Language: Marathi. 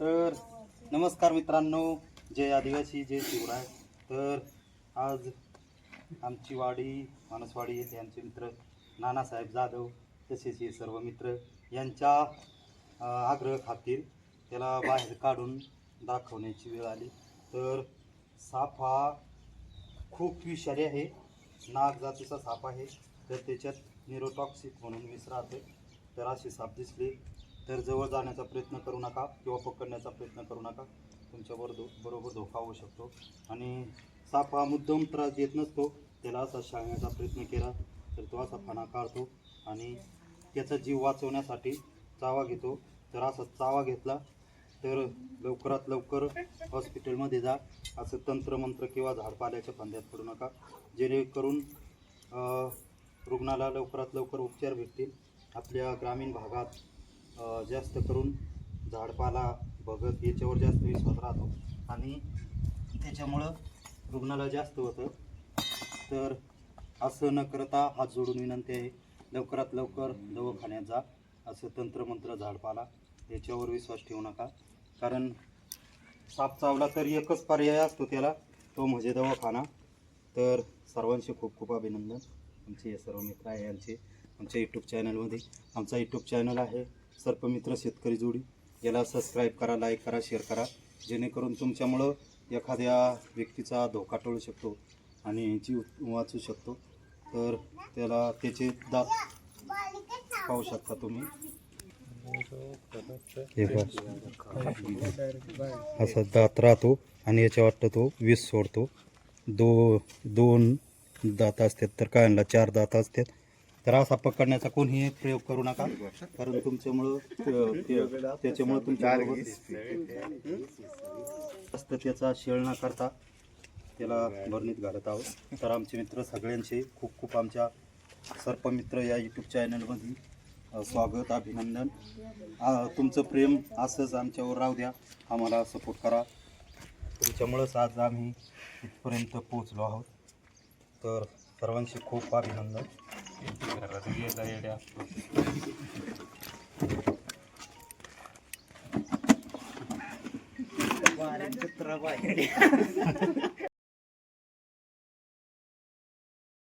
तर नमस्कार मित्रांनो जय आदिवासी जय शिवराय. तर आज आमची वाडी मानसवाडी येथे आमचे मित्र नानासाहेब जाधव तसेच हे सर्व मित्र यांच्या आग्रह खातील त्याला बाहेर काढून दाखवण्याची वेळ आली. तर साप हा खूप विषारी आहे. नाग जातीचा साप आहे. तर त्याच्यात निरोटॉक्सिक म्हणून विष राहते तर अशी साप दिसली तर जवळ जाण्याचा प्रयत्न करू नका किंवा पकडण्याचा प्रयत्न करू नका. तुमच्यावर दो बरोबर धोका होऊ शकतो. आणि साप हा मुद्दाम त्रास देत नसतो. त्याला असा शाळण्याचा प्रयत्न केला तर तो असा फणा काढतो आणि त्याचा जीव वाचवण्यासाठी चावा घेतो. तर असा चावा घेतला तर लवकरात लवकर हॉस्पिटलमध्ये जा. असं तंत्रमंत्र किंवा झाडपाल्याच्या फांद्यात पडू नका. जेणेकरून रुग्णाला लवकरात लवकर उपचार भेटतील. आपल्या ग्रामीण भागात जास्त करून झाडपाला भगत याच्यावर जास्त विश्वास राहतो. आणि त्याच्यामुळं रुग्णाला जास्त होतं. तर असं न करता हात जोडून विनंती आहे लवकरात लवकर दवाखान्यात जा. असं तंत्रमंत्र झाडपाला याच्यावर विश्वास ठेवू नका. कारण साप चावला तर एकच पर्याय असतो त्याला तो म्हणजे दवाखाना. तर सर्वांचे खूप खूप अभिनंदन. आमचे हे सर्व मित्र आहे यांचे. आमच्या यूट्यूब चॅनलमध्ये आमचा यूट्यूब चॅनल आहे सर्पमित्र शेतकरी जोडी. याला सबस्क्राईब करा लाईक करा शेअर करा. जेणेकरून तुमच्यामुळं एखाद्या व्यक्तीचा धोका टळू शकतो आणि जीव वाचू शकतो. तर त्याला त्याचे दात पाहू शकता तुम्ही. असा दात राहतो आणि याच्या वाटतं तो वीस सोडतो. दो दोन दात असतात तर कायला चार दात असतात. तर असा पकडण्याचा कोणीही प्रयोग करू नका. कारण तुमच्यामुळं ते- त्याच्यामुळं तुमच्या जास्त त्याचा शेळ न करता त्याला भरणीत घालत आहोत. तर आमचे मित्र सगळ्यांचे खूप खूप आमच्या सर्पमित्र या यूट्यूब चॅनलमध्ये स्वागत अभिनंदन. तुमचं प्रेम असंच आमच्यावर राहू द्या. आम्हाला सपोर्ट करा. तुमच्यामुळंच आज आम्ही इथपर्यंत पोहोचलो आहोत. तर सर्वांचे खूप अभिनंदन. चित्र